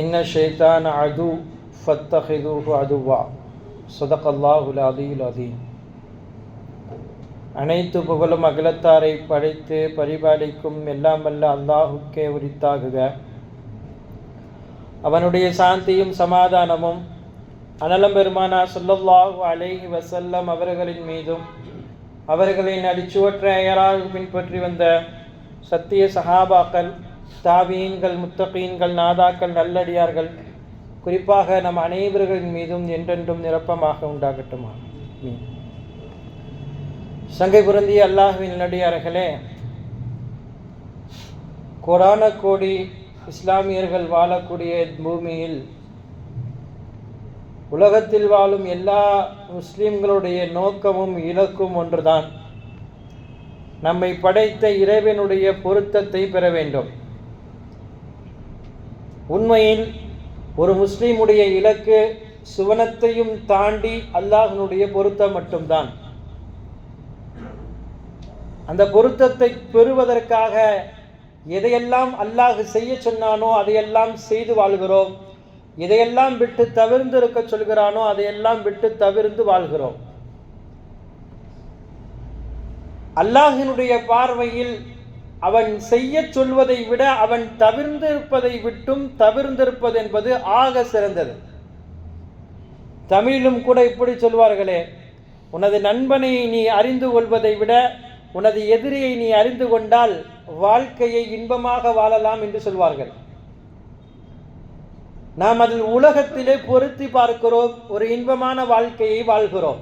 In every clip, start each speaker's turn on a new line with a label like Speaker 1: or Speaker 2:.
Speaker 1: இன்ன ஷைத்தான் அது ஃபத்தஹிதுஹு அதுவா. சுதகல்லாஹுல் அதில் அதீம் அனைத்து புகழும் அகிலத்தாரை படைத்து பரிபாலிக்கும் எல்லாம் வல்ல அல்லாஹுக்கே உரித்தாகுக. அவனுடைய சாந்தியும் சமாதானமும் அனலம் பெருமானா சொல்லல்லாஹு அலேஹி வசல்லம் அவர்களின் மீதும் அவர்களின் அடிச்சுவற்ற அயராக பின்பற்றி வந்த சத்திய சஹாபாக்கள் தாபீன்கள் முத்தகீன்கள் நாதாக்கள் நல்லடியார்கள். குறிப்பாக நம் அனைவர்களின் மீதும் என்றென்றும் நிரப்பமாக உண்டாகட்டுமா? சங்கை புரந்திய அல்லாஹுவின் நல்லடியார்களே கொரான கோடி இஸ்லாமியர்கள் வாழக்கூடிய பூமியில் உலகத்தில் வாழும் எல்லா முஸ்லிம்களுடைய நோக்கமும் இலக்கும் ஒன்றுதான். நம்மை படைத்த இறைவனுடைய பொருத்தத்தை பெற வேண்டும். உண்மையில் ஒரு முஸ்லீமுடைய இலக்கு சுவனத்தையும் தாண்டி அல்லாஹனுடைய பொருத்தம் மட்டும்தான். அந்த பொருத்தத்தை பெறுவதற்காக எதையெல்லாம் அல்லாஹ் செய்ய சொன்னானோ அதையெல்லாம் செய்து வாழ்கிறோம். எதையெல்லாம் விட்டு தவிர்ந்து இருக்க சொல்கிறானோ அதையெல்லாம் விட்டு தவிர்ந்து வாழ்கிறோம். அல்லாஹினுடைய பார்வையில் அவன் செய்ய சொல்வதை விட அவன் தவிர்ந்து இருப்பதை விட்டும் தவிர்ந்திருப்பது என்பது ஆக சிறந்தது. தமிழிலும் கூட இப்படி சொல்வார்களே உனது நண்பனை நீ அறிந்து கொள்வதை விட உனது எதிரியை நீ அறிந்து கொண்டால் வாழ்க்கையை இன்பமாக வாழலாம் என்று சொல்வார்கள். நாம் அதில் உலகத்திலே பொருத்தி பார்க்கிறோம் ஒரு இன்பமான வாழ்க்கையை வாழ்கிறோம்.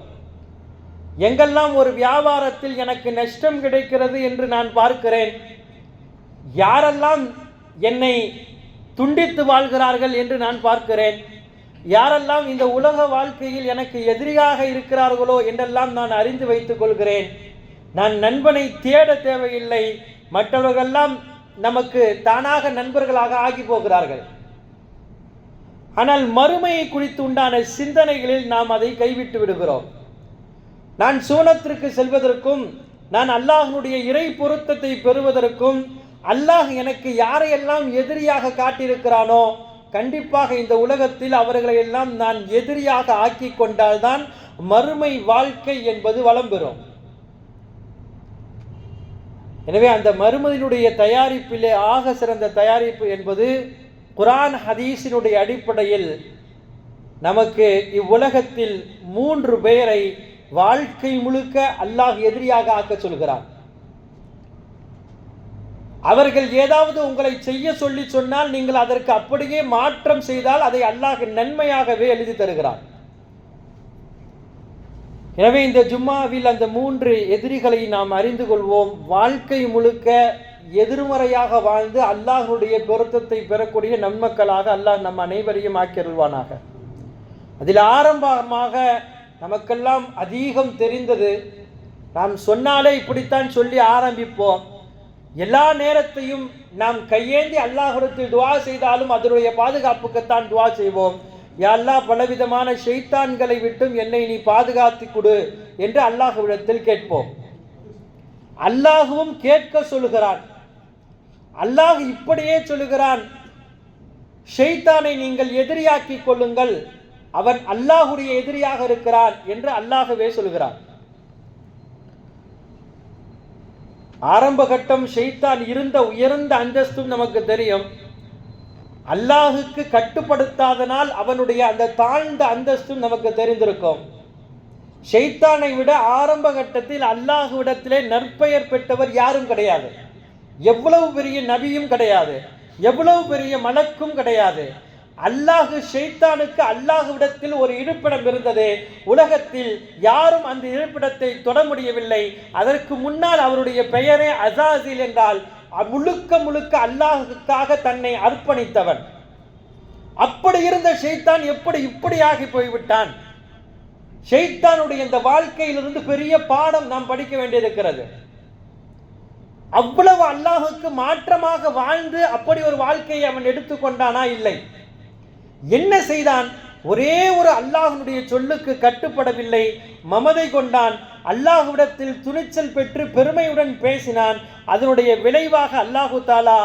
Speaker 1: எங்கெல்லாம் ஒரு வியாபாரத்தில் எனக்கு நஷ்டம் கிடைக்கிறது என்று நான் பார்க்கிறேன் யாரெல்லாம் என்னை துண்டித்து வாழ்கிறார்கள் என்று நான் பார்க்கிறேன் யாரெல்லாம் இந்த உலக வாழ்க்கையில் எனக்கு எதிரியாக இருக்கிறார்களோ என்றெல்லாம் நான் அறிந்து வைத்துக் கொள்கிறேன். நான் நண்பனை தேட தேவையில்லை மற்றவர்களெல்லாம் நமக்கு தானாக நண்பர்களாக ஆகி போகிறார்கள். ஆனால் மறுமையை குறித்து உண்டான சிந்தனைகளில் நாம் அதை கைவிட்டு விடுகிறோம். நான் சூனத்திற்கு செல்வதற்கும் நான் அல்லாஹனுடைய இறை பொருத்தத்தை பெறுவதற்கும் அல்லாஹ் எனக்கு யாரையெல்லாம் எதிரியாக காட்டியிருக்கிறானோ கண்டிப்பாக இந்த உலகத்தில் அவர்களை எல்லாம் நான் எதிரியாக ஆக்கி கொண்டால்தான் மறுமை வாழ்க்கை என்பது வளம் பெறும். எனவே அந்த மறுமையினுடைய தயாரிப்பிலே ஆக சிறந்த தயாரிப்பு என்பது குரான் ஹதீஸினுடைய அடிப்படையில் நமக்கு இவ்வுலகத்தில் மூன்று பேரை வாழ்க்கை முழுக்க அல்லாஹ் எதிரியாக ஆக்க சொல்கிறார் அவர்கள் ஏதாவது உங்களை செய்ய சொல்லி சொன்னால் நீங்கள் அதற்கு அப்படியே மாற்றம் செய்தால் அதை அல்லாஹ் நன்மையாகவே எழுதி தருகிறார் எனவே இந்த ஜும்மாவில் அந்த மூன்று எதிரிகளை நாம் அறிந்து கொள்வோம். வாழ்க்கை முழுக்க எதிர்மறையாக வாழ்ந்து அல்லாஹனுடைய பொருத்தத்தை பெறக்கூடிய நன்மக்களாக அல்லாஹ் நம் அனைவரையும் ஆக்கியருள்வானாக அதில் ஆரம்பமாக நமக்கெல்லாம் அதிகம் தெரிந்தது. நாம் சொன்னாலே இப்படித்தான் சொல்லி ஆரம்பிப்போம். எல்லா நேரத்தையும் நாம் கையேந்தி அல்லாஹுரத்தில் துவா செய்தாலும் அதனுடைய பாதுகாப்புக்குத்தான் துவா செய்வோம். எல்லா பலவிதமான ஷெய்தான்களை விட்டும் என்னை நீ பாதுகாத்து கொடு என்று அல்லாஹுவிடத்தில் கேட்போம். அல்லாஹுவும் கேட்க சொல்லுகிறான். அல்லாஹ் இப்படியே சொல்லுகிறான். ஷெய்தானை நீங்கள் எதிரியாக்கி கொள்ளுங்கள். அவன் அல்லாஹுடைய எதிரியாக இருக்கிறான் என்று அல்லாஹவே சொல்கிறான். ஆரம்ப கட்டம் ஷெய்தான் இருந்த உயர்ந்த அந்தஸ்தும் நமக்கு தெரியும். அல்லாஹுக்கு கட்டுப்படுத்தாதனால் அவனுடைய அந்த தாழ்ந்த அந்தஸ்தும் நமக்கு தெரிந்திருக்கும். ஷெய்தானை விட ஆரம்ப கட்டத்தில் அல்லாஹுவிடத்திலே நற்பெயர் பெற்றவர் யாரும் கிடையாது. எவ்வளவு பெரிய நபியும் கிடையாது. எவ்வளவு பெரிய மலக்கும் கிடையாது. அல்லாஹு ஷெய்தானுக்கு அல்லாஹுவிடத்தில் ஒரு இருப்பிடம் இருந்தது. உலகத்தில் யாரும் அந்த இருப்பிடத்தை தொட முடியவில்லை. அதற்கு முன்னால் அவருடைய பெயரே அசாசில் என்றால் முழுக்க முழுக்க அல்லாஹுக்காக தன்னை அர்ப்பணித்தவன். அப்படி இருந்த ஷெய்தான் எப்படி இப்படியாகி போய்விட்டான்? ஷெய்தானுடைய இந்த வாழ்க்கையிலிருந்து பெரிய பாடம் நாம் படிக்க வேண்டியிருக்கிறது. அவ்வளவு அல்லாஹுக்கு மாற்றமாக வாழ்ந்து அப்படி ஒரு வாழ்க்கையை அவன் எடுத்துக்கொண்டானா? இல்லை. என்ன செய்தான்? ஒரே ஒரு அல்லாஹனுடைய சொல்லுக்கு கட்டுப்படவில்லை. மமதை கொண்டான். அல்லாஹுவிடத்தில் துணிச்சல் பெற்று பெருமையுடன் பேசினான். அதனுடைய விளைவாக அல்லாஹு தாலா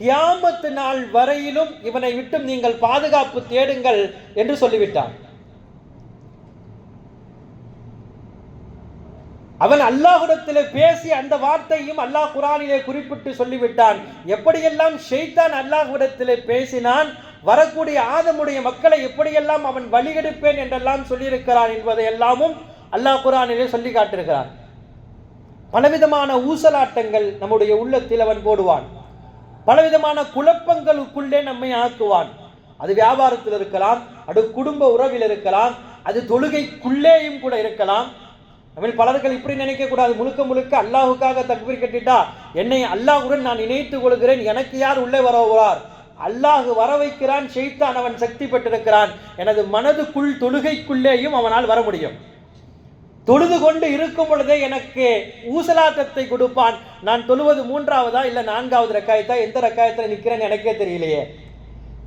Speaker 1: கியாமத்து நாள் வரையிலும் இவனை விட்டும் நீங்கள் பாதுகாப்பு தேடுங்கள் என்று சொல்லிவிட்டான். அவன் அல்லாஹுடத்தில் பேசி அந்த வார்த்தையும் அல்லாஹ் குரானிலே குறிப்பிட்டு சொல்லிவிட்டான். எப்படியெல்லாம் ஷெய்தான் அல்லாஹுடத்தில் பேசினான்? வரக்கூடிய ஆதமுடைய மக்களை எப்படியெல்லாம் அவன் வழிகெடுப்பேன் என்றெல்லாம் சொல்லியிருக்கிறான் என்பதை எல்லாமும் அல்லாஹ் குரானிலே சொல்லி காட்டிருக்கிறான் பலவிதமான ஊசலாட்டங்கள் நம்முடைய உள்ளத்தில் அவன் போடுவான். பலவிதமான குழப்பங்களுக்குள்ளே நம்மை ஆக்குவான். அது வியாபாரத்தில் இருக்கலாம் அது குடும்ப உறவில் இருக்கலாம் அது தொழுகைக்குள்ளேயும் கூட இருக்கலாம். நம்ம பலர்கள் இப்படி நினைக்க கூடாது முழுக்க முழுக்க அல்லாஹுக்காக தக்பீர் கட்டிட்டா என்னை அல்லாஹுடன் நான் இணைத்துக் கொள்கிறேன். எனக்கு யார் உள்ளே வரவுறார் அல்லாஹ் வர வைக்கிறான் ஷெய்தான் அவன் சக்தி பெற்றிருக்கிறான். எனது மனதுக்குள் தொழுகைக்குள்ளேயும் அவனால் வர முடியும். தொழுது கொண்டு இருக்கும் பொழுதே எனக்கு ஊசலாட்டத்தை கொடுப்பான். நான் தொழுவது மூன்றாவதா இல்லை நான்காவது ரக்காயத்தா? எந்த ரக்காயத்தில் நிற்கிறேன்னு எனக்கே தெரியலையே.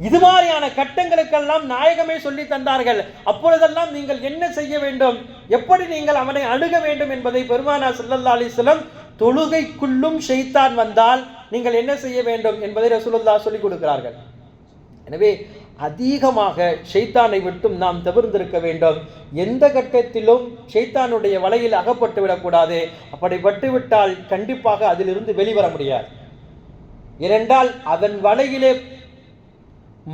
Speaker 1: இது மாதிரியான கட்டங்களுக்கெல்லாம் நாயகமே சொல்லி தந்தார்கள். அப்பொழுதெல்லாம் நீங்கள் என்ன செய்ய வேண்டும்? எப்படி நீங்கள் அவனை அணுக வேண்டும் என்பதை பெருமானா சல்லல்லா அலிஸ்லம் தொழுகைக்குள்ளும் ஷெய்தான் வந்தால் நீங்கள் என்ன செய்ய வேண்டும் என்பதை ரசூலுல்லா சொல்லிக் கொடுக்கிறார்கள். எனவே அதிகமாக ஷைத்தானை விட்டும் நாம் தவிர்ந்திருக்க வேண்டும். எந்த கட்டத்திலும் ஷைத்தானுடைய வலையில் அகப்பட்டு விடக்கூடாது. அப்படி பட்டுவிட்டால் கண்டிப்பாக அதிலிருந்து வெளிவர முடியாது. ஏனென்றால் அதன் வலையிலே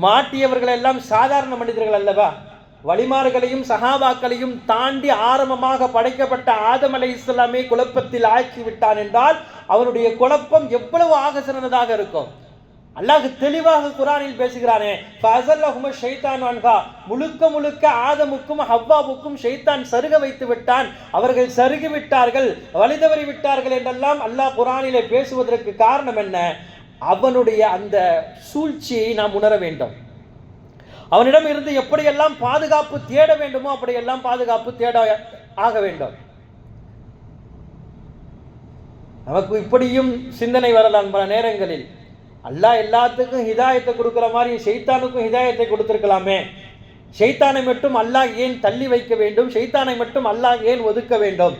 Speaker 1: மாட்டியவர்கள் எல்லாம் சாதாரண மனிதர்கள் அல்லவா? வழிமார்களையும் சகாபாக்களையும் தாண்டி ஆரம்பமாக படைக்கப்பட்ட ஆதம் அலை இஸ்லாமே குழப்பத்தில் ஆக்கி விட்டான் என்றால் அவனுடைய குழப்பம் எவ்வளவு ஆக சிறந்ததாக இருக்கும்? அல்லாஹ் தெளிவாக குரானில் பேசுகிறானே ஷைத்தான் வான்கா முழுக்க முழுக்க ஆதமுக்கும் ஹவ்வாவுக்கும் ஷைத்தான் சருக வைத்து விட்டான். அவர்கள் சருகி விட்டார்கள் வழிதவறி விட்டார்கள் என்றெல்லாம் அல்லாஹ் குரானிலே பேசுவதற்கு காரணம் என்ன? அவனுடைய அந்த சூழ்ச்சியை நாம் உணர வேண்டும். அவனிடம் இருந்து எப்படியெல்லாம் பாதுகாப்பு தேட வேண்டுமோ அப்படியெல்லாம் பாதுகாப்பு தேட ஆக வேண்டும். நமக்கு இப்படியும் சிந்தனை வரலாம் பல நேரங்களில். அல்லாஹ் எல்லாத்துக்கும் ஹிதாயத்தை கொடுக்குற மாதிரி ஷெய்தானுக்கும் ஹிதாயத்தை கொடுத்துருக்கலாமே. ஷைத்தானை மட்டும் அல்லாஹ் ஏன் தள்ளி வைக்க வேண்டும்? ஷைத்தானை மட்டும் அல்லாஹ் ஏன் ஒதுக்க வேண்டும்?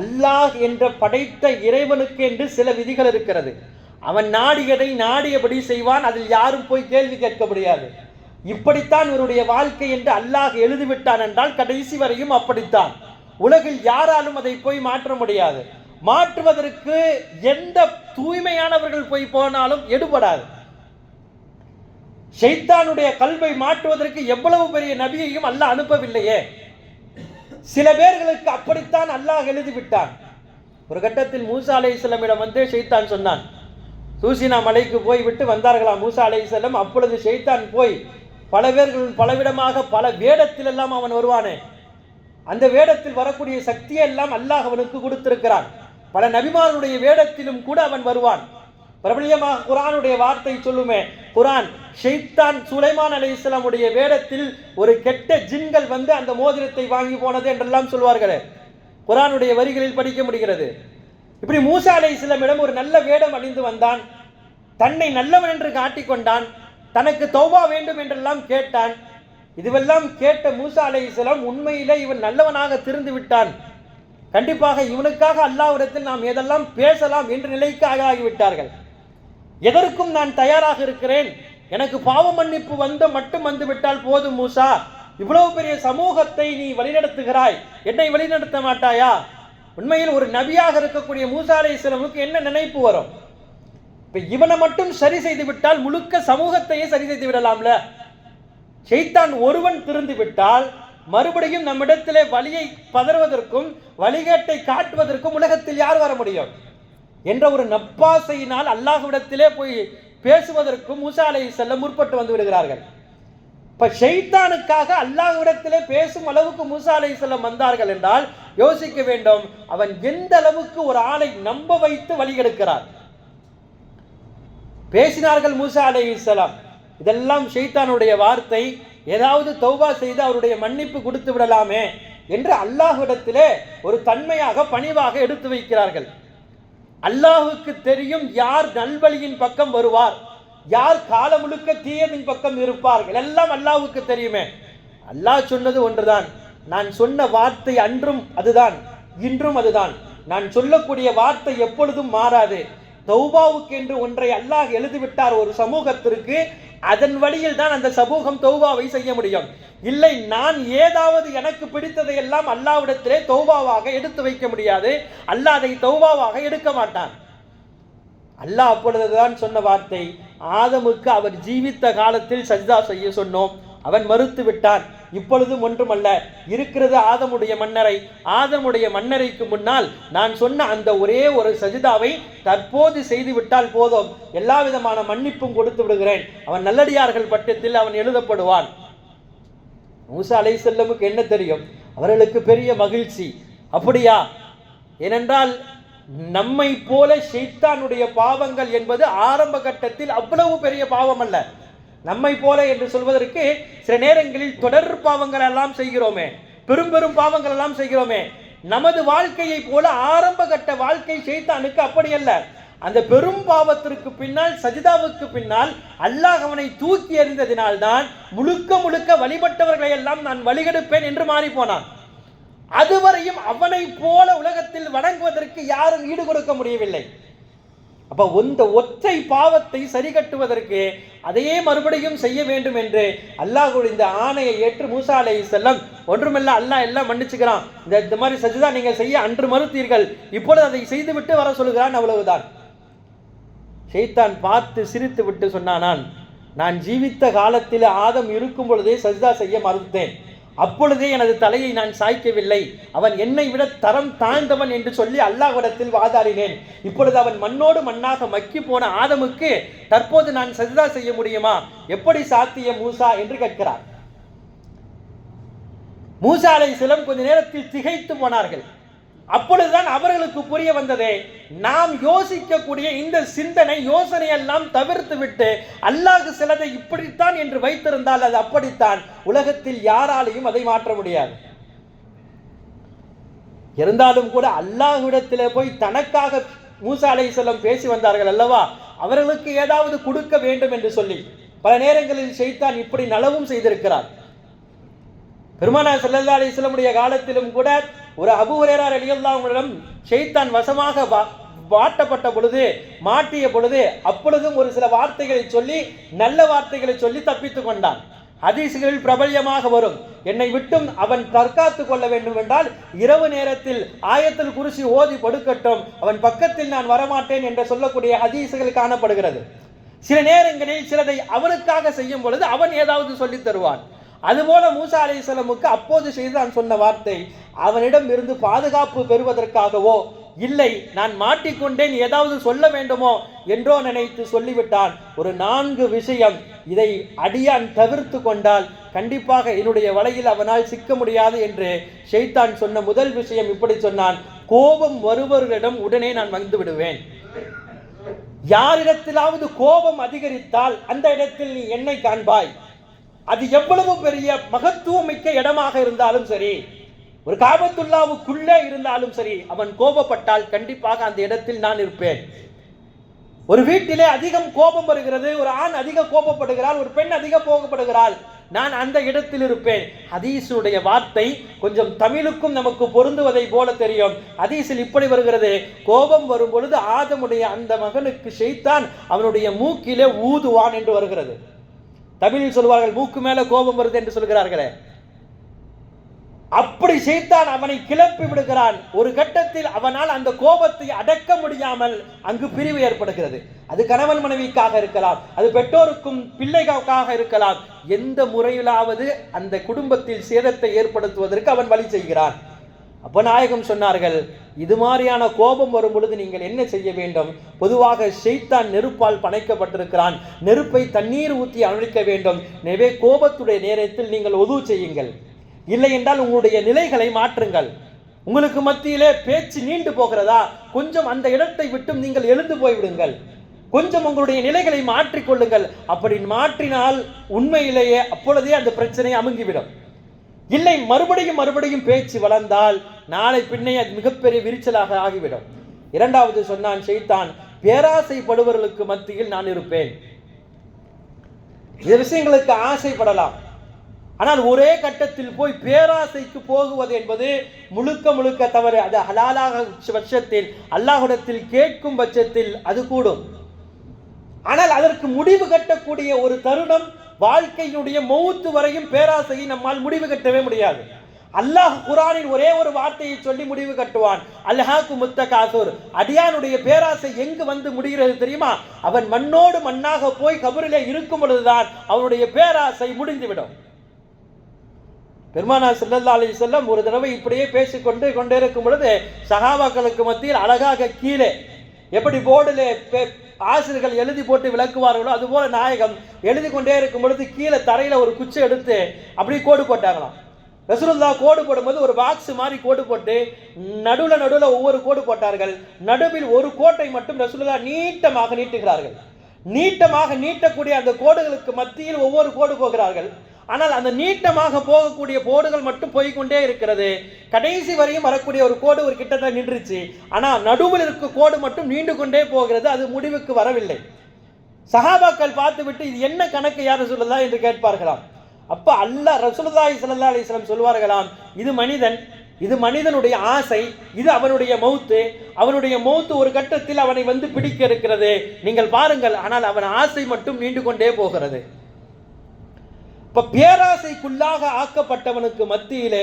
Speaker 1: அல்லாஹ் என்ற படைத்த இறைவனுக்கு என்று சில விதிகள் இருக்கிறது. அவன் நாடியதை நாடியபடி செய்வான் அதில் யாரும் போய் கேள்வி கேட்க முடியாது. இப்படித்தான் இவருடைய வாழ்க்கை என்று அல்லாஹ் எழுதிவிட்டான் என்றால் கடைசி வரையும் அப்படித்தான். உலகில் யாராலும் அதை போய் மாற்ற முடியாது. மாற்றுவதற்கு எந்த தூய்மையானவர்கள் போய் போனாலும் எடுபடாது. ஷைத்தானுடைய கல்வை மாற்றுவதற்கு எவ்வளவு பெரிய நபியையும் அல்லாஹ் அனுப்பவில்லையே. சில பேர்களுக்கு அப்படித்தான் அல்லாஹ் எழுதிவிட்டான். ஒரு கட்டத்தில் மூசா அலை இஸ்லமிடம் வந்து ஷைத்தான் சொன்னான் சூசினா மலைக்கு போய் விட்டு வந்தார்களாம் மூசா அலை இஸ்லம் அப்பொழுது ஷைத்தான் போய் பல பேர்கள் பலவிடமாக பல வேடத்தில் எல்லாம் அவன் வருவானே. அந்த வேடத்தில் வரக்கூடிய சக்தியை எல்லாம் அல்லாஹ் அவனுக்கு கொடுத்திருக்கிறான். பல நபிமாருடைய வேடத்திலும் கூட அவன் வருவான். பிரபலியமாக குரானுடைய வார்த்தை சொல்லுமே குரான் ஷெய்தான் சுலைமான் அலி இஸ்லாமுடைய வேடத்தில் ஒரு கெட்ட ஜின்கள் வந்து அந்த மோதிரத்தை வாங்கி போனது என்றெல்லாம் சொல்வார்களே. குரானுடைய வரிகளில் படிக்க முடிகிறது. இப்படி மூசா அலை இஸ்லாமிடம் ஒரு நல்ல வேடம் அணிந்து வந்தான். தன்னை நல்லவன் என்று காட்டிக்கொண்டான் தனக்கு தௌபா வேண்டும் என்றெல்லாம் கேட்டான். இதுவெல்லாம் கேட்ட மூசா அலை இஸ்லாம் உண்மையிலே இவன் நல்லவனாக திருந்து விட்டான். கண்டிப்பாக இவனுக்காக அல்லாவிடத்தில் நாம் எதெல்லாம் பேசலாம் என்ற நிலைக்கு ஆகிவிட்டார்கள் எதற்கும் நான் தயாராக இருக்கிறேன். எனக்கு பாவ மன்னிப்பு வந்து மட்டும் வந்து விட்டால் போதும் மூசா. இவ்வளவு பெரிய சமூகத்தை நீ வழிநடத்துகிறாய். என்னை வழிநடத்த மாட்டாயா? உண்மையில் ஒரு நபியாக இருக்கக்கூடிய மூசா அலை இஸ்லாமுக்கு என்ன நினைப்பு வரும்? இப்ப இவனை மட்டும் சரி செய்து விட்டால் முழுக்க சமூகத்தையே சரி செய்து விடலாம்ல? ஷைத்தான் ஒருவன் திருந்து விட்டால் மறுபடியும் நம்மிடத்திலே வழியை பதறுவதற்கும் வழிகேட்டை காட்டுவதற்கும் உலகத்தில் யார் வர முடியும்? என்ற ஒரு நப்பாசையினால் அல்லாஹ்விடத்திலே போய் பேசுவதற்கும் மூசா அலை செல்ல முற்பட்டு வந்து விடுகிறார்கள். இப்ப ஷைத்தானுக்காக அல்லாஹ்விடத்திலே பேசும் அளவுக்கு மூசா அலை செல்லம் வந்தார்கள் என்றால் யோசிக்க வேண்டும் அவன் எந்த அளவுக்கு ஒரு ஆளை நம்ப வைத்து வழிகெடுக்கிறார் பேசினார்கள் மூசா அலைஹிஸ்ஸலாம் இதெல்லாம் ஷைத்தானுடைய வார்த்தை. ஏதாவது தௌபா செய்து அவருடைய மன்னிப்பு கொடுத்து விடலாமே என்று அல்லாஹ்விடத்திலே ஒரு தன்மையாக பணிவாக எடுத்து வைக்கிறார்கள். அல்லாஹுக்கு தெரியும் யார் நல்வழியின் பக்கம் வருவார் யார் காலம் முழுக்க தீயதின் பக்கம் இருப்பார்கள். எல்லாம் அல்லாஹுக்கு தெரியுமே. அல்லாஹ் சொன்னது ஒன்றுதான். நான் சொன்ன வார்த்தை அன்றும் அதுதான் இன்றும் அதுதான். நான் சொல்லக்கூடிய வார்த்தை எப்பொழுதும் மாறாது. தௌபாவுக்கு என்று ஒன்றை அல்லாஹ் எழுதிவிட்டார் ஒரு சமூகத்திற்கு அதன் வழியில் தான் அந்த சமூகம் தௌபாவை செய்ய முடியும். இல்லை நான் ஏதாவது எனக்கு பிடித்ததை எல்லாம் அல்லாவிடத்திலே தௌபாவாக எடுத்து வைக்க முடியாது. அல்லாஹ் அதை தௌபாவாக எடுக்க மாட்டான். அல்லாஹ் அப்பொழுதுதான் சொன்ன வார்த்தை ஆதமுக்கு அவர் ஜீவித்த காலத்தில் சஜ்தா செய்ய சொன்னோம். அவன் மறுத்து விட்டான். இப்பொழுதும் ஒன்றுமல்ல. இருக்கிறது ஆதமுடைய மன்னரை. ஆதமுடைய மன்னரைக்கு முன்னால் நான் சொன்ன அந்த ஒரே ஒரு சஜிதாவை தற்போது செய்து விட்டால் போதும். எல்லா விதமான மன்னிப்பும் கொடுத்து விடுகிறேன். அவன் நல்லடியார்கள் பட்டத்தில் அவன் எழுதப்படுவான். மூசா அலை செல்லமுக்கு என்ன தெரியும்? அவர்களுக்கு பெரிய மகிழ்ச்சி. அப்படியா? ஏனென்றால் நம்மை போல ஷெய்தானுடைய பாவங்கள் என்பது ஆரம்ப கட்டத்தில் அவ்வளவு பெரிய பாவம் அல்ல. நம்மை போல என்று சொல்வதற்கு சில நேரங்களில் தொடர் பாவங்கள் எல்லாம் செய்கிறோமே பெரும் பெரும் பாவங்கள் எல்லாம் செய்கிறோமே. நமது வாழ்க்கையை போல ஆரம்ப கட்ட வாழ்க்கை செய்தானுக்கு அப்படி அல்ல. அந்த பெரும் பாவத்திற்கு பின்னால் சஜிதாவுக்கு பின்னால் அல்லாஹ் அவனை தூக்கி எறிந்ததினால்தான் முழுக்க முழுக்க வழிபட்டவர்களை எல்லாம் நான் வழிகெடுப்பேன் என்று மாறி போனான் அதுவரையும் அவனை போல உலகத்தில் வணங்குவதற்கு யாரும் ஈடு கொடுக்க முடியவில்லை. அப்போ இந்த ஒற்றை பாவத்தை சரி கட்டுவதற்கு அதையே மறுபடியும் செய்ய வேண்டும் என்று அல்லாஹ் இந்த ஆணையை ஏற்று மூசா அலை செல்லம் ஒன்றுமில்ல அல்லாஹ் எல்லாம் மன்னிச்சுக்கிறான். இந்த இந்த மாதிரி சஜிதா நீங்கள் செய்ய அன்று மறுத்தீர்கள். இப்பொழுது அதை செய்துவிட்டு வர சொல்லுகிறான் அவ்வளவுதான். ஷெய்தான் பார்த்து சிரித்து விட்டு சொன்னானான் நான் ஜீவித்த காலத்தில் ஆதம் இருக்கும் பொழுதே சஜிதா செய்ய மறுத்தேன். அப்பொழுதே எனது தலையை நான் சாய்க்கவில்லை. அவன் என்னை விட தரம் தாழ்ந்தவன் என்று சொல்லி அல்லாஹ்விடத்தில் வாதாடினேன். இப்பொழுது அவன் மண்ணோடு மண்ணாக மக்கி போன ஆதமுக்கு தற்போது நான் சஜிதா செய்ய முடியுமா? எப்படி சாத்திய மூசா என்று கேட்கிறார். மூசா அலை சிலம் கொஞ்ச நேரத்தில் திகைத்து போனார்கள். அப்பொழுதுதான் அவர்களுக்கு புரிய வந்ததே நாம் யோசிக்கக்கூடிய இந்த சிந்தனை யோசனை எல்லாம் தவிர்த்து விட்டு அல்லாஹ் சிலதை இப்படித்தான் என்று வைத்திருந்தால் அது அப்படித்தான். உலகத்தில் யாராலையும் அதை மாற்ற முடியாது. இருந்தாலும் கூட அல்லாஹ்விடத்திலே போய் தனக்காக மூசா செல்லம் பேசி வந்தார்கள் அல்லவா? அவர்களுக்கு ஏதாவது கொடுக்க வேண்டும் என்று சொல்லி. பல நேரங்களில் செய்தான் இப்படி நலவும் செய்திருக்கிறார். பெருமானா செல்லல்லா அலைஹி காலத்திலும் கூட ஒரு அபூ ஹுரைரா ரலியல்லாஹுவிடம் ஷெய்தான் வசமாக வா- வாட்டப்பட்ட பொழுது மாட்டிய பொழுது அப்பொழுதும் ஒரு சில வார்த்தைகளை சொல்லி நல்ல வார்த்தைகளை சொல்லி தப்பித்துக் கொண்டான். ஹதீஸ்களில் பிரபல்யமாக வரும். என்னை விட்டும் அவன் தற்காத்து கொள்ள வேண்டும் என்றால் இரவு நேரத்தில் ஆயத்தில் குருசி ஓதி படுக்கட்டும். அவன் பக்கத்தில் நான் வரமாட்டேன் என்று சொல்லக்கூடிய ஹதீஸ்கள் காணப்படுகிறது. சில நேரங்களில் சிலதை அவனுக்காக செய்யும் பொழுது அவன் ஏதாவது சொல்லித் தருவான். அதுபோல மூசா அலைஹிஸ்ஸலாமுக்கு அப்போது செய்தான் சொன்ன வார்த்தை அவனிடம் இருந்து பாதுகாப்பு பெறுவதற்காகவோ இல்லை நான் மாட்டிக்கொண்டேன் ஏதாவது சொல்ல வேண்டுமோ என்றோ நினைத்து சொல்லிவிட்டான். ஒரு நான்கு விஷயம் இதை அடியான் தவிர்த்து கொண்டால் கண்டிப்பாக என்னுடைய வலையில் அவனால் சிக்க முடியாது என்று ஷெய்தான் சொன்ன முதல் விஷயம் இப்படி சொன்னான். கோபம் வருபவர்களிடம் உடனே நான் வந்து விடுவேன். யாரிடத்திலாவது கோபம் அதிகரித்தால் அந்த இடத்தில் நீ என்னை காண்பாய். அது எவ்வளவு பெரிய மகத்துவமிக்க இடமாக இருந்தாலும் சரி ஒரு காபத்துல்லாவுக்குள்ளே இருந்தாலும் சரி அவன் கோபப்பட்டால் கண்டிப்பாக அந்த இடத்தில் நான் இருப்பேன். ஒரு வீட்டிலே அதிகம் கோபம் வருகிறது ஒரு ஆண் அதிக கோபப்படுகிறாள் ஒரு பெண் அதிக கோபப்படுகிறாள் நான் அந்த இடத்தில் இருப்பேன். ஹதீஸுடைய வார்த்தை கொஞ்சம் தமிழுக்கும் நமக்கு பொருந்துவதை போல தெரியும். ஹதீஸில் இப்படி வருகிறது கோபம் வரும் பொழுது ஆதமுடைய அந்த மகனுக்கு செய்தான் அவனுடைய மூக்கிலே ஊதுவான் என்று வருகிறது. தமிழில் சொல்வார்கள் மூக்கு மேல கோபம் வருது என்று சொல்கிறார்களே. அப்படி செய்தான் அவனை கிளப்பி விடுகிறான். ஒரு கட்டத்தில் அவனால் அந்த கோபத்தை அடக்க முடியாமல் அங்கு பிரிவு ஏற்படுகிறது. அது கணவன் மனைவிக்காக இருக்கலாம் அது பெற்றோருக்கும் பிள்ளைகளுக்காக இருக்கலாம். எந்த முறையிலாவது அந்த குடும்பத்தில் சேதத்தை ஏற்படுத்துவதற்கு அவன் வழி செய்கிறான். அப்ப நாயகம் சொன்னார்கள். இது மாதிரியான கோபம் வரும் பொழுது நீங்கள் என்ன செய்ய வேண்டும்? பொதுவாக ஷெய்தான் நெருப்பால் பணைக்கப்பட்டிருக்கிறான். நெருப்பை தண்ணீர் ஊற்றி அழிக்க வேண்டும். எனவே கோபத்துடைய நேரத்தில் நீங்கள் உதவு செய்யுங்கள். இல்லை என்றால் உங்களுடைய நிலைகளை மாற்றுங்கள். உங்களுக்கு மத்தியிலே பேச்சு நீண்டு போகிறதா? கொஞ்சம் அந்த இடத்தை விட்டும் நீங்கள் எழுந்து போய்விடுங்கள். கொஞ்சம் உங்களுடைய நிலைகளை மாற்றிக்கொள்ளுங்கள் அப்படி மாற்றினால் உண்மையிலேயே அப்பொழுதே அந்த பிரச்சனை அமுங்கிவிடும். இல்லை மறுபடியும் மறுபடியும் பேச்சு வளர்ந்தால் நாளை பின்னே அது மிகப்பெரிய விரிச்சலாக ஆகிவிடும். இரண்டாவது சொன்னான் செய்தான் பேராசைப்படுபவர்களுக்கு மத்தியில் நான் இருப்பேன். இந்த விஷயங்களுக்கு ஆசைப்படலாம். ஆனால் ஒரே கட்டத்தில் போய் பேராசைக்கு போகுவது என்பது முழுக்க முழுக்க தவறு. அது ஹலாலாக பட்சத்தில் அல்லாஹுடத்தில் கேட்கும் பட்சத்தில் அது கூடும். ஆனால் அதற்கு முடிவு கட்டக்கூடிய ஒரு தருணம் வாழ்க்கையினுடைய மௌத்து வரையும் பேராசையை நம்மால் முடிவு கட்டவே முடியாது. அல்லாஹ் குரானின் ஒரே ஒரு வார்த்தையை சொல்லி முடிவு கட்டுவான். அல்ஹாக்கு முத்த காசூர் அடியானுடைய பேராசை எங்கு வந்து முடிகிறது தெரியுமா? அவன் மண்ணோடு மண்ணாக போய் கபரிலே இருக்கும் பொழுதுதான் அவனுடைய பேராசை முடிந்துவிடும். பெருமானா செல்லல்லா அலி செல்லம் ஒரு தடவை இப்படியே பேசிக்கொண்டு கொண்டே இருக்கும் பொழுது சகாபாக்களுக்கு மத்தியில் அழகாக கீழே எப்படி போர்டிலே ஆசிரியர்கள் எழுதி போட்டு விளக்குவார்களோ அதுபோல நாயகம் எழுதி கொண்டே இருக்கும் பொழுது கீழே தரையில் ஒரு குச்சை எடுத்து அப்படியே கோடு போட்டாங்களாம். ரசூலுல்லா கோடு போடும்போது ஒரு பாக்ஸ் மாதிரி கோடு போட்டு நடுவில் நடுவில் ஒவ்வொரு கோடு போட்டார்கள். நடுவில் ஒரு கோட்டை மட்டும் ரசூலுல்லா நீட்டமாக நீட்டுகிறார்கள். நீட்டமாக நீட்டக்கூடிய அந்த கோடுகளுக்கு மத்தியில் ஒவ்வொரு கோடு போகிறார்கள். ஆனால் அந்த நீட்டமாக போகக்கூடிய கோடுகள் மட்டும் போய்க்கொண்டே இருக்கிறது. கடைசி வரையும் வரக்கூடிய ஒரு கோடு ஒரு கிட்டத்தட்ட நின்றுச்சு. ஆனால் நடுவில் இருக்க கோடு மட்டும் நீண்டு கொண்டே போகிறது அது முடிவுக்கு வரவில்லை. சஹாபாக்கள் பார்த்துவிட்டு இது என்ன கணக்கு யார் சொல்லுதா என்று கேட்பார்களாம். அப்போ அல்லாஹ் ரசூலுல்லாஹி சல்லா அலிஸ்லாம் சொல்வார்களாம் இது மனிதன் இது மனிதனுடைய ஆசை இது அவனுடைய மௌத்து அவனுடைய மௌத்து ஒரு கட்டத்தில் அவனை வந்து பிடிக்க இருக்கிறது. நீங்கள் பாருங்கள் ஆனால் அவன் ஆசை மட்டும் நீண்டு கொண்டே போகிறது. இப்ப பேராசைக்குள்ளாக ஆக்கப்பட்டவனுக்கு மத்தியிலே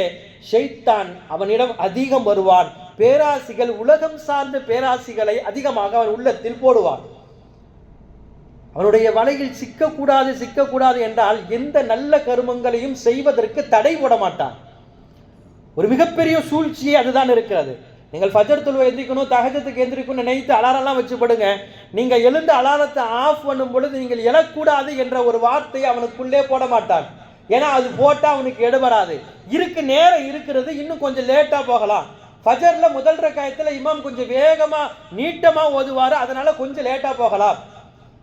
Speaker 1: ஷெய்தான் அவனிடம் அதிகம் வருவான். பேராசிகள் உலகம் சார்ந்த பேராசிகளை அதிகமாக அவன் உள்ளத்தில் போடுவான். அவனுடைய வலையில் சிக்கக்கூடாது சிக்கக்கூடாது என்றால் எந்த நல்ல கருமங்களையும் செய்வதற்கு தடை போட மாட்டான் ஒரு மிகப்பெரிய சூழ்ச்சியே அதுதான் இருக்கிறது. நீங்கள் ஃபஜர் தொழுவை எந்திரிக்கணும் தகஜத்துக்கு எந்திரிக்கணும் நினைத்து அலாரம்லாம் வச்சு படுங்க நீங்க எழுந்து அலாரத்தை ஆஃப் பண்ணும் பொழுது நீங்கள் எழக்கூடாது என்ற ஒரு வார்த்தை அவனுக்குள்ளே போட மாட்டான். ஏன்னா அது போட்டால் அவனுக்கு எடுபடாது. இருக்கு நேரம் இருக்கிறது இன்னும் கொஞ்சம் லேட்டாக போகலாம். ஃபஜரில் முதல் ரக்காயத்துல இமாம் கொஞ்சம் வேகமாக நீட்டமாக ஓதுவார் அதனால் கொஞ்சம் லேட்டாக போகலாம்.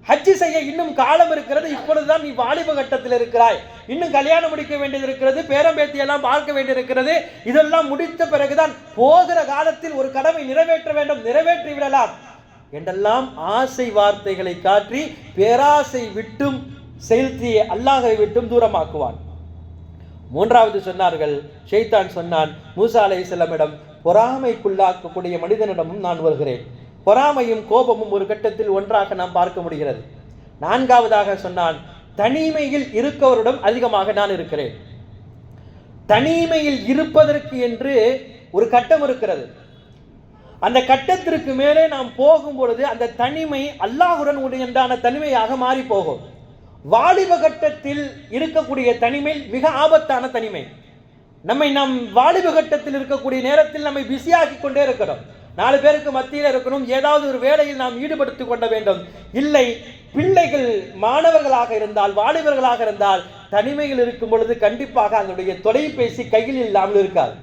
Speaker 1: ஹஜ்ஜு செய்ய இன்னும் காலம் இருக்கிறது இப்பொழுதுதான் நீ வாலிப கட்டத்தில் இருக்கிறாய். இன்னும் கல்யாணம் முடிக்க வேண்டியது இருக்கிறது பேரம்பேத்தியெல்லாம் பார்க்க வேண்டியிருக்கிறது இதெல்லாம் முடித்த பிறகுதான் போகிற காலத்தில் ஒரு கடமை நிறைவேற்ற வேண்டும் நிறைவேற்றி விடலாம் என்றெல்லாம் ஆசை வார்த்தைகளை காற்றி பேராசை விட்டும் செலுத்தி அல்லாஹை விட்டும் தூரமாக்குவான். மூன்றாவது சொன்னார்கள் ஷெய்தான் சொன்னான் மூசா செல்லமிடம் பொறாமைக்குள்ளாக்கக்கூடிய மனிதனிடமும் நான் வருகிறேன். பொறாமையும் கோபமும் ஒரு கட்டத்தில் ஒன்றாக நாம் பார்க்க முடிகிறது. நான்காவதாக சொன்னான் தனிமையில் இருக்கவரிடம் அதிகமாக நான் இருக்கிறேன். தனிமையில் இருப்பதற்கு என்று ஒரு கட்டம் இருக்கிறது. அந்த கட்டத்திற்கு மேலே நாம் போகும் பொழுது அந்த தனிமை அல்லாஹுடன் உண்டான தனிமையாக மாறி போகும் வாலிப கட்டத்தில் இருக்கக்கூடிய தனிமை மிக ஆபத்தான தனிமை. நம்மை நம் வாலிப கட்டத்தில் இருக்கக்கூடிய நேரத்தில் நம்மை பிஸியாக்கி கொண்டே இருக்கிறோம். நாலு பேருக்கு மத்தியில் இருக்கணும். ஏதாவது ஒரு வேலையில் நாம் ஈடுபடுத்திக் கொள்ள வேண்டும். இல்லை பிள்ளைகள் மாணவர்களாக இருந்தால் வாலிபர்களாக இருந்தால் தனிமையில் இருக்கும் பொழுது கண்டிப்பாக அதனுடைய தொலைபேசி கையில் இல்லாமல் இருக்காது.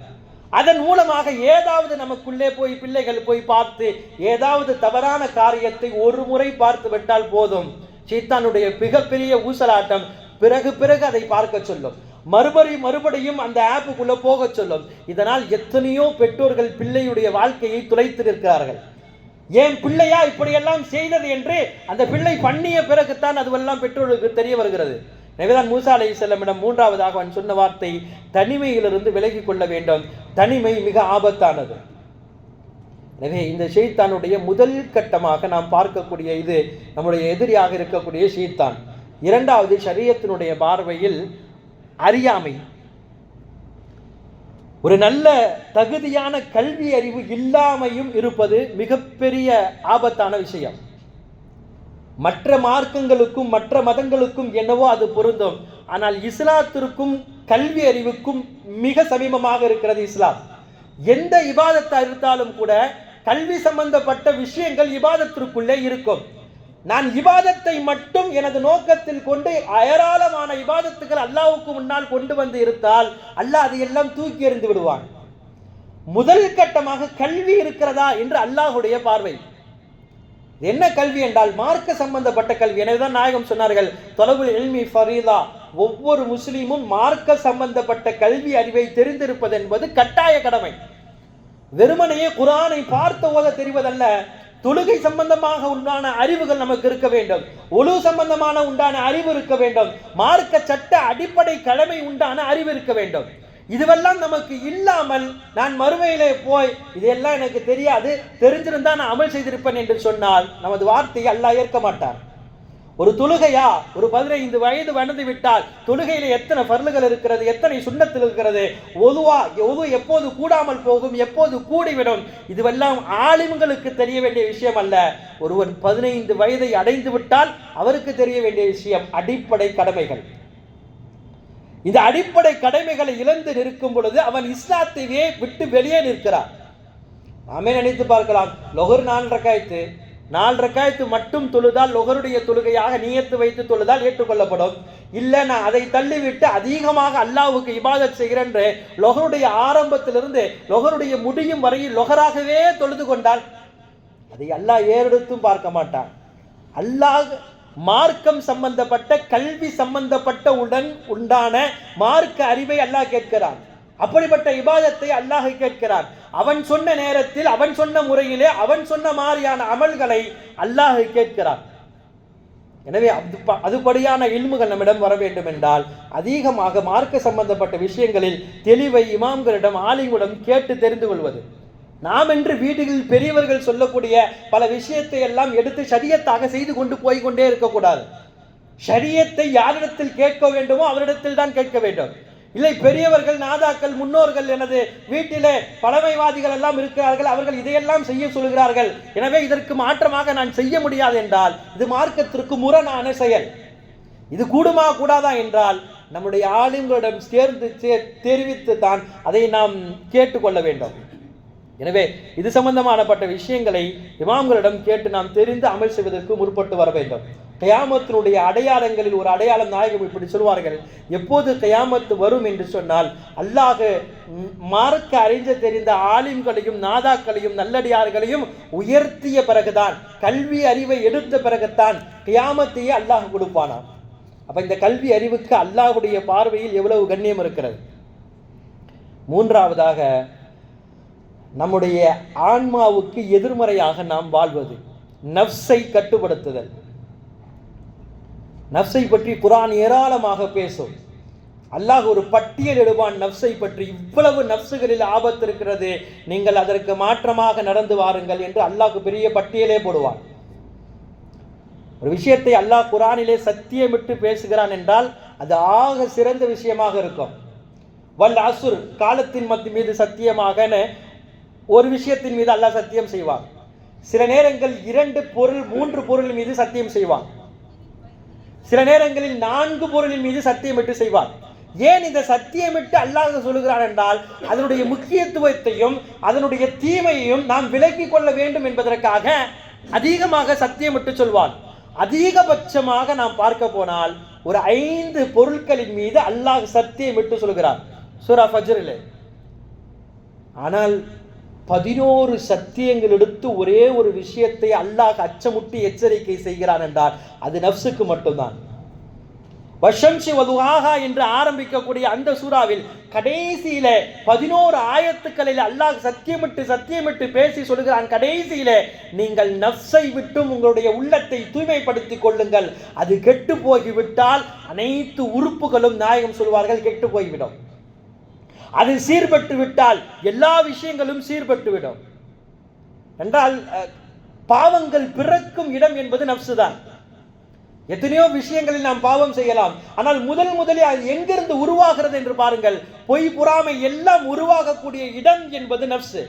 Speaker 1: அதன் மூலமாக ஏதாவது நமக்குள்ளே போய் பிள்ளைகள் போய் பார்த்து ஏதாவது தவறான காரியத்தை ஒரு முறை பார்த்து விட்டால் போதும். சீத்தானுடைய மிகப்பெரிய ஊசலாட்டம். பிறகு பிறகு அதை பார்க்க சொல்லும். மறுபடி மறுபடியும் அந்த ஆப்புக்குள்ள போக சொல்லும். இதனால் எத்தனையோ பெற்றோர்கள் பிள்ளையுடைய வாழ்க்கையை துளைத்திருக்கிறார்கள் ஏன் பிள்ளையா இப்படியெல்லாம் செய்தது என்று அந்த பிள்ளை பண்ணிய பிறகுதான் அதுவெல்லாம் பெற்றோர்களுக்கு தெரிய வருகிறது. எனவேதான் மூசா அலை செல்லமிடம் மூன்றாவதாக அவன் சொன்ன வார்த்தை தனிமையிலிருந்து விலகிக் கொள்ள வேண்டும். தனிமை மிக ஆபத்தானது. எனவே இந்த ஷெய்தானுடைய முதல் கட்டமாக நாம் பார்க்கக்கூடிய இது நம்முடைய எதிரியாக இருக்கக்கூடிய ஷெய்தான் இரண்டாவது சரியத்தினுடைய பார்வையில் அறியாமை. ஒரு நல்ல தகுதியான கல்வி அறிவு இல்லாமையும் இருப்பது மிகப்பெரிய ஆபத்தான விஷயம். மற்ற மார்க்கங்களுக்கும் மற்ற மதங்களுக்கும் என்னவோ அது பொருந்தும். ஆனால் இஸ்லாத்திற்கும் கல்வி அறிவுக்கும் மிக சமீபமாக இருக்கிறது இஸ்லாம். எந்த இபாதத்தை இருந்தாலும் கூட கல்வி சம்பந்தப்பட்ட விஷயங்கள் இபாதத்திற்குள்ளே இருக்கும். நான் இபாதத்தை மட்டும் எனது நோக்கத்தில் கொண்டு ஏராளமான இபாதத்துகள் அல்லாவுக்கு முன்னால் கொண்டு வந்து இருந்தால் அல்லாஹ் அதையெல்லாம் தூக்கி எறிந்து விடுவான். முதல் கட்டமாக கல்வி இருக்கிறதா என்று அல்லாஹ்வுடைய பார்வை. என்ன கல்வி என்றால் மார்க்க சம்பந்தப்பட்ட கல்வி. எனவேதான் நாயகம் சொன்னார்கள் தொலைவில் எல்மி ஃபரீதா. ஒவ்வொரு முஸ்லீமும் மார்க்க சம்பந்தப்பட்ட கல்வி அறிவை தெரிந்திருப்பது என்பது கட்டாய கடமை. வெறுமனையே குரானை பார்த்த ஓத தெரிவதல்ல தொழுகை சம்பந்தமாக உண்டான அறிவுகள் நமக்கு இருக்க வேண்டும். ஒழு சம்பந்தமான உண்டான அறிவு இருக்க வேண்டும். மார்க்க சட்ட அடிப்படை கடமை உண்டான அறிவு இருக்க வேண்டும். இதுவெல்லாம் நமக்கு இல்லாமல் நான் மறுமையிலே போய் இதெல்லாம் எனக்கு தெரியாது தெரிஞ்சிருந்தா நான் அமல் செய்திருப்பேன் என்று சொன்னால் நமது வார்த்தையை அல்லாஹ் ஏற்க மாட்டார் ஒரு தொழுகையா? ஒரு பதினைந்து வயது வளர்ந்து விட்டால் தொழுகையில எத்தனை பர்லுகள் இருக்கிறது எத்தனை சுண்ணத்தில் இருக்கிறது? ஒதுவா ஒது எப்போது கூடாமல் போகும் எப்போது கூடிவிடும்? இதுவெல்லாம் ஆலிம்களுக்கு தெரிய வேண்டிய விஷயம் அல்ல. ஒருவன் பதினைந்து வயதை அடைந்து விட்டால் அவருக்கு தெரிய வேண்டிய விஷயம் அடிப்படை கடமைகள். இந்த அடிப்படை கடமைகளை இழந்து நிற்கும் பொழுது அவன் இஸ்லாத்தையே விட்டு வெளியே நிற்கிறான். நாமே நினைத்து பார்க்கலாம்? லொகர் நான் ரக்காயத்து நாலு ரக்காயத்து மட்டும் தொழுதால் லொகருடைய தொழுகையாக நியத்து வைத்து தொழுதால் ஏற்றுக்கொள்ளப்படும். இல்லை நான் அதை தள்ளிவிட்டு அதிகமாக அல்லாவுக்கு இபாதத் செய்கிறேன் என்று லொகருடைய ஆரம்பத்திலிருந்து லொகருடைய முடியும் வரையில் லொகராகவே தொழுது கொண்டால் அதை அல்லாஹ் ஏறெடுத்தும் பார்க்க மாட்டான். அல்லாஹ் மார்க்கம் சம்பந்தப்பட்ட கல்வி சம்பந்தப்பட்ட உடன் உண்டான மார்க்க அறிவை அல்லாஹ் கேட்கிறான். அப்படிப்பட்ட இபாதத்தை அல்லாஹ் கேட்கிறான். அவன் சொன்ன நேரத்தில் அவன் சொன்ன முறையிலே அவன் சொன்ன மாதிரியான அமல்களை அல்லாஹ் கேட்கிறான். எனவே அது ப- அதுபடியான இல்முகள் நம்மிடம் வர வேண்டும் என்றால் அதிகமாக மார்க்க சம்பந்தப்பட்ட விஷயங்களில் தெளிவை இமாம்களிடம் ஆலிங்களிடம் கேட்டு தெரிந்து கொள்வது. நாம் என்று வீடுகளில் பெரியவர்கள் சொல்லக்கூடிய பல விஷயத்தை எல்லாம் எடுத்து சரியத்தாக செய்து கொண்டு போய் கொண்டே இருக்கக்கூடாது. ஷரியத்தை யாரிடத்தில் கேட்க வேண்டுமோ அவரிடத்தில் தான் கேட்க வேண்டும். இல்லை பெரியவர்கள் நாதாக்கள் முன்னோர்கள் எனது வீட்டிலே பழமைவாதிகள் எல்லாம் இருக்கிறார்கள். அவர்கள் இதையெல்லாம் செய்ய சொல்கிறார்கள். எனவே இதற்கு மாற்றமாக நான் செய்ய முடியாது என்றால் இது மார்க்கத்திற்கு முரணான செயல். இது கூடுமா கூடாதா என்றால் நம்முடைய ஆளுங்களிடம் சேர்ந்து தெரிவித்து தான் அதை நாம் கேட்டுக்கொள்ள வேண்டும். எனவே இது சம்பந்தமானப்பட்ட விஷயங்களை இமாம்களிடம் கேட்டு நாம் தெரிந்து அமல் செய்வதற்கு முற்பட்டு வர வேண்டும். கயாமத்தினுடைய அடையாளங்களில் ஒரு அடையாளம் நாயகம் இப்படி சொல்வார்கள். எப்போது கயாமத்து வரும் என்று சொன்னால் அல்லாஹ் மார்க்க அறிஞ்ச தெரிந்த ஆலிம்களையும் நாதாக்களையும் நல்லடியார்களையும் உயர்த்திய பிறகுதான் கல்வி அறிவை எடுத்த பிறகுத்தான் கயாமத்தையே அல்லாஹ் கொடுப்பானாம் அப்ப இந்த கல்வி அறிவுக்கு அல்லாஹுடைய பார்வையில் எவ்வளவு கண்ணியம் இருக்கிறது? மூன்றாவதாக நம்முடைய ஆன்மாவுக்கு எதிர்மறையாக நாம் வாழ்வது நஃப்ஸை கட்டுப்படுத்துதல். நஃப்ஸை பற்றி குரான் ஏராளமாக பேசும். அல்லாஹ் ஒரு பட்டியல் எடுவான் நஃப்ஸை பற்றி. இவ்வளவு நஃப்ஸுகளில் ஆபத்து இருக்கிறது. நீங்கள் அதற்கு மாற்றமாக நடந்து வாருங்கள் என்று அல்லாஹ் பெரிய பட்டியலே போடுவான். ஒரு விஷயத்தை அல்லாஹ் குரானிலே சத்தியமிட்டு பேசுகிறான் என்றால் அது ஆக சிறந்த விஷயமாக இருக்கும். வல் அசுர் காலத்தின் மத்தி மீது சத்தியமாகன்னு ஒரு விஷயத்தின் மீது அல்லாஹ் சத்தியம் செய்வான். சில நேரங்கள் இரண்டு பொருள் மூன்று பொருள் மீது சத்தியம் செய்வான். சில நேரங்களில் நான்கு பொருளின் மீது சத்தியமிட்டு செய்வார். ஏன் இந்த சத்தியமிட்டு அல்லாஹ் சொல்லுகிறான் என்றால் அதனுடைய முக்கியத்துவத்தையும் அதனுடைய தீமையையும் நாம் விலக்கிக் கொள்ள வேண்டும் என்பதற்காக அதிகமாக சத்தியமிட்டு சொல்வான் அதிகபட்சமாக நாம் பார்க்க போனால் ஒரு ஐந்து பொருட்களின் மீது அல்லாஹ் சத்தியமிட்டு சொல்கிறார். சூரா ஃபஜ்ரிலே. ஆனால் பதினோரு சத்தியங்கள் எடுத்து ஒரே ஒரு விஷயத்தை அல்லாஹ் அச்சமுட்டி எச்சரிக்கை செய்கிறான் என்றால் அது நஃப்ஸுக்கு மட்டும்தான். வஷம்சி வதுவாகா என்று ஆரம்பிக்கக்கூடிய அந்த சூறாவில் கடைசியில பதினோரு ஆயத்துக்களில் அல்லாஹ் சத்தியமிட்டு சத்தியமிட்டு பேசி சொல்கிறான் கடைசியில நீங்கள் நஃப்ஸை விட்டும் உங்களுடைய உள்ளத்தை தூய்மைப்படுத்திக் கொள்ளுங்கள். அது கெட்டு போய்விட்டால் அனைத்து உறுப்புகளும் நாயகம் சொல்வார்கள் கெட்டு போய்விடும். அது சீர்பட்டு விட்டால் எல்லா விஷயங்களும் சீர்பட்டுவிடும். என்றால் பாவங்கள் பிறக்கும் இடம் என்பது நப்சு தான் எத்தனையோ விஷயங்களில் நாம் பாவம் செய்யலாம். ஆனால் முதல் முதலில் அது எங்கிருந்து உருவாகிறது என்று பாருங்கள். பொய் புறாமை எல்லாம் உருவாகக்கூடிய இடம் என்பது நப்சு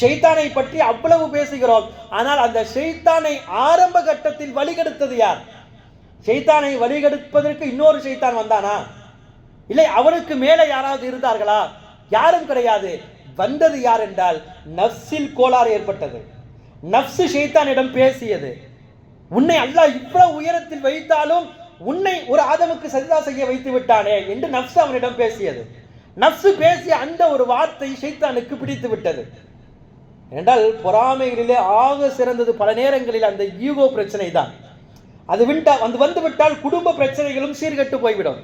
Speaker 1: ஷைத்தானை பற்றி அவ்வளவு பேசுகிறோம். ஆனால் அந்த ஷைத்தானை ஆரம்ப கட்டத்தில் வழிகெடுத்தது யார்? ஷைத்தானை வழிகெடுப்பதற்கு இன்னொரு ஷைத்தான் வந்தானா? இல்லை அவனுக்கு மேலே யாராவது இருந்தார்களா? யாரும் கிடையாது. வந்தது யார் என்றால் நஃப்ஸில் கோளாறு ஏற்பட்டது. நஃப்ஸு ஷைத்தானிடம் பேசியது. உன்னை அல்லாஹ் இவ்வளவு உயரத்தில் வைத்தாலும் உன்னை ஒரு ஆதமுக்கு சஜிதா செய்ய வைத்து விட்டானே என்று நஃப்ஸ் அவனிடம் பேசியது. நஃப்ஸு பேசிய அந்த ஒரு வார்த்தை ஷைத்தானுக்கு பிடித்து விட்டது. என்றால் பொறாமைகளிலே ஆக சிறந்தது பல நேரங்களில் அந்த ஈகோ பிரச்சனை தான் அது விட்டா வந்து வந்து விட்டால் குடும்ப பிரச்சனைகளும் சீர்கெட்டு போய்விடும்.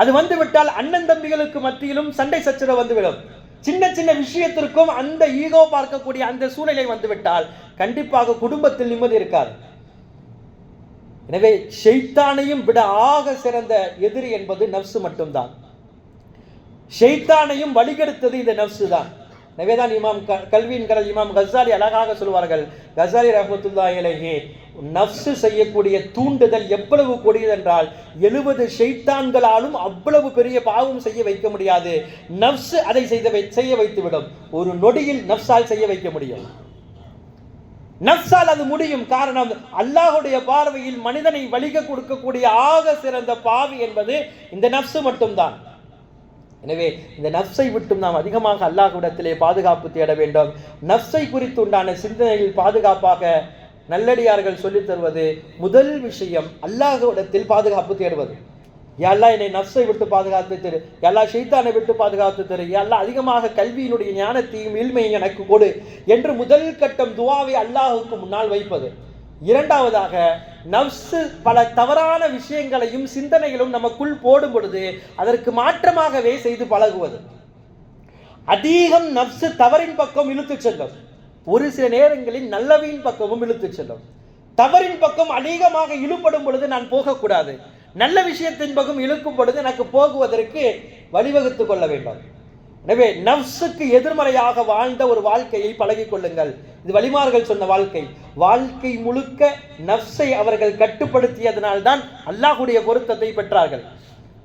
Speaker 1: அது வந்து விட்டால் அண்ணன் தம்பிகளுக்கு மத்தியிலும் சண்டை சச்சரவு வந்துவிடும். சின்ன சின்ன விஷயத்திற்கும் அந்த ஈகோ பார்க்கக்கூடிய அந்த சூழ்நிலை வந்துவிட்டால் கண்டிப்பாக குடும்பத்தில் நிம்மதி இருக்காது. எனவே ஷெய்தானையும் விட ஆக சிறந்த எதிரி என்பது நப்சு மட்டும்தான். ஷெய்தானையும் வழிகெடுத்தது இந்த நப்சு தான் நவேதான் இமாம் க கல்வியின் கடல் இமாம் கசாலி அழகாக சொல்வார்கள். கசாலி ரஹமத்துல்லா இலகி நஃப்ஸு செய்யக்கூடிய தூண்டுதல் எவ்வளவு கொடியது என்றால் எழுபது ஷெய்தான்களாலும் அவ்வளவு பெரிய பாவம் செய்ய வைக்க முடியாது. நஃப்ஸு அதை செய்த வை செய்ய வைத்துவிடும். ஒரு நொடியில் நஃப்ஸால் செய்ய வைக்க முடியும். நப்சால் அது முடியும். காரணம் அல்லாஹுடைய பார்வையில் மனிதனை வலிக கொடுக்கக்கூடிய ஆக சிறந்த பாவி என்பது இந்த நப்சு மட்டும்தான். எனவே இந்த நப்சை விட்டும் நாம் அதிகமாக அல்லாஹ்விடத்திலே பாதுகாப்பு தேட வேண்டும். நப்சை குறித்து உண்டான சிந்தனையில் பாதுகாப்பாக நல்லடியார்கள் சொல்லித் தருவது முதல் விஷயம் அல்லாஹ்விடத்தில் பாதுகாப்பு தேடுவது. எல்லா என்னை நப்சை விட்டு பாதுகாத்து தரு. எல்லா ஷைத்தானை விட்டு பாதுகாத்து தரு. எல்லா அதிகமாக கல்வியினுடைய ஞானத்தையும் இல்மையும் எனக்கு கொடு என்று முதல் கட்டம் துவாவை அல்லாஹுக்கு முன்னால் வைப்பது. இரண்டாவதாக நப்சு பல தவறான விஷயங்களையும் சிந்தனைகளும் நமக்குள் போடும் பொழுது அதற்கு மாற்றமாகவே செய்து பழகுவது. அதிகம் நப்சு தவறின் பக்கம் இழுத்துச் செல்லும். ஒரு சில நேரங்களில் நல்லவின் பக்கமும் இழுத்துச் செல்லும். தவறின் பக்கம் அதிகமாக இழுப்படும் பொழுது நான் போகக்கூடாது. நல்ல விஷயத்தின் பக்கம் இழுக்கும் பொழுது எனக்கு போகுவதற்கு வழிவகுத்து கொள்ள வேண்டும். எனவே நப்சுக்கு எதிர்மறையாக வாழ்ந்த ஒரு வாழ்க்கையை பழகிக் கொள்ளுங்கள். இது வலிமார்கள் சொன்ன வாழ்க்கை. வாழ்க்கை முழுக்க நப்சை அவர்கள் கட்டுப்படுத்தியதனால்தான் அல்லாஹுடைய பொருத்தத்தை பெற்றார்கள்.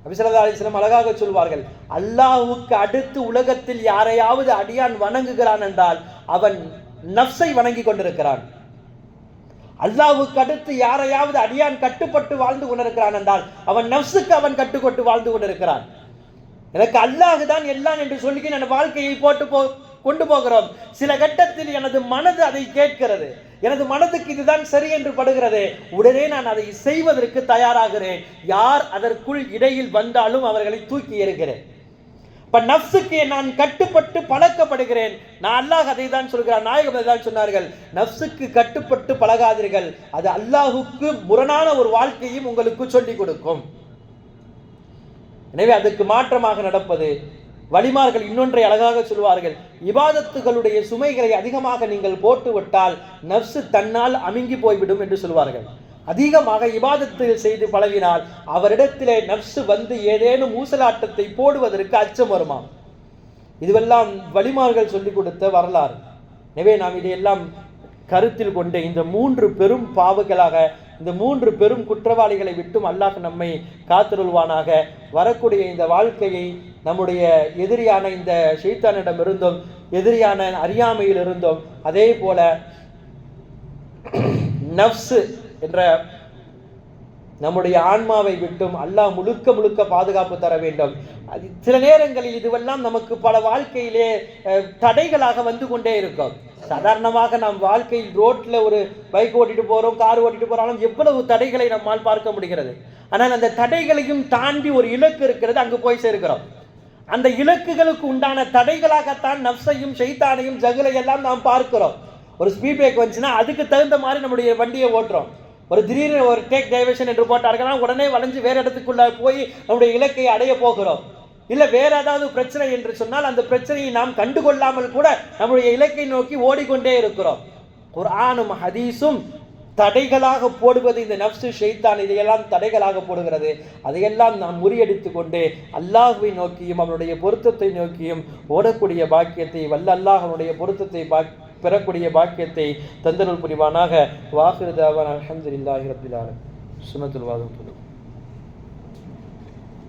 Speaker 1: அபிசரதா அலிஸ்லம் அழகாக சொல்வார்கள் அல்லாஹுக்கு அடுத்து உலகத்தில் யாரையாவது அடியான் வணங்குகிறான் என்றால் அவன் நப்சை வணங்கி கொண்டிருக்கிறான். அல்லாவுக்கு அடுத்து யாரையாவது அடியான் கட்டுப்பட்டு வாழ்ந்து கொண்டிருக்கிறான் என்றால் அவன் நப்சுக்கு அவன் கட்டுக்கொட்டு வாழ்ந்து கொண்டிருக்கிறான். எனக்கு அல்லாஹ் தான் எல்லாம் என்று சொல்லி என் வாழ்க்கையை போட்டு போ கொண்டு போகிறோம். சில கட்டத்தில் எனது மனது அதை கேட்கிறது. எனது மனதுக்கு இதுதான் சரி என்று படுகிறது. உடனே நான் அதை செய்வதற்கு தயாராகிறேன். யார் அதற்குள் இடையில் வந்தாலும் அவர்களை தூக்கி எறிகிறேன். இப்போ நஃப்ஸுக்கு நான் கட்டுப்பட்டு பழக்கப்படுகிறேன். நான் அல்லாஹ் அதை தான் சொல்கிறார் நாயகம் அதை தான் சொன்னார்கள். நஃப்ஸுக்கு கட்டுப்பட்டு பழகாதீர்கள். அது அல்லாஹுக்கு முரணான ஒரு வாழ்க்கையும் உங்களுக்கு சொல்லிக் கொடுக்கும். எனவே அதுக்கு மாற்றமாக நடப்பது வலிமார்கள் இன்னொன்றை அழகாக சொல்வார்கள் இபாதத்துகளுடைய சுமைகளை அதிகமாக நீங்கள் போட்டுவிட்டால் நப்சு தன்னால் அமுங்கி போய்விடும் என்று சொல்வார்கள் அதிகமாக இபாதத்தில் செய்து பழகினால் அவரிடத்திலே நப்சு வந்து ஏதேனும் ஊசலாட்டத்தை போடுவதற்கு அச்சம் வருமாம். இதுவெல்லாம் வலிமார்கள் சொல்லிக் கொடுத்த வரலாறு. எனவே நாம் இதையெல்லாம் கருத்தில் கொண்டு இந்த மூன்று பெரும் பாவுகளாக இந்த மூன்று பெரும் குற்றவாளிகளை விட்டும் அல்லாஹ் நம்மை காத்திருள்வானாக. வரக்கூடிய இந்த வாழ்க்கையை நம்முடைய எதிரியான இந்த ஷெய்தானிடம் இருந்தும் எதிரியான அறியாமையில் இருந்தும் அதே போல நப்சு என்ற நம்முடைய ஆன்மாவை விட்டும் அல்லாஹ் முழுக்க முழுக்க பாதுகாப்பு தர வேண்டும். அது சில நேரங்களில் இதுவெல்லாம் நமக்கு பல வாழ்க்கையிலே தடைகளாக வந்து கொண்டே இருக்கும். சாதாரணமாக நாம் வாழ்க்கையில் ரோட்ல ஒரு பைக் ஓட்டிட்டு போகிறோம் கார் ஓட்டிட்டு போறாலும் எவ்வளவு தடைகளை நம்மால் பார்க்க முடிகிறது. ஆனால் அந்த தடைகளையும் தாண்டி ஒரு இலக்கு இருக்கிறது அங்கு போய் சேர்க்கிறோம். அந்த இலக்குகளுக்கு உண்டான தடைகளாகத்தான் நப்சையும் ஷைத்தானையும் ஜகுலை எல்லாம் நாம் பார்க்கிறோம். ஒரு ஸ்பீட் பிரேக் வந்துச்சுன்னா அதுக்கு தகுந்த மாதிரி நம்முடைய வண்டியை ஓட்டுறோம். ஒரு திடீர்னு ஒரு டேக் டைவர்ஷன் என்று போட்டார்கள்னா உடனே வளைஞ்சு வேறு இடத்துக்குள்ள போய் நம்முடைய இலக்கை அடைய போகிறோம். இல்லை வேற ஏதாவது பிரச்சனை என்று சொன்னால் அந்த பிரச்சனையை நாம் கண்டுகொள்ளாமல் கூட நம்முடைய இலக்கை நோக்கி ஓடிக்கொண்டே இருக்கிறோம். குரானும் ஹதீஸும் தடைகளாக போடுவது இந்த நப்சு ஷெய்தான் இதையெல்லாம் தடைகளாக போடுகிறது. அதையெல்லாம் நாம் முறியடித்து கொண்டு அல்லாஹுவை நோக்கியும் அவனுடைய பொருத்தத்தை நோக்கியும் ஓடக்கூடிய பாக்கியத்தை வல்ல அல்லாஹ் அவனுடைய பொருத்தத்தை பாக் பெறக்கூடிய பாக்கியத்தை தந்தருள் புரிவானாக. வாகிருதாவான் அலமதுல்லாஹி ரபில் ஆலம். சுனத்துல் வாதம்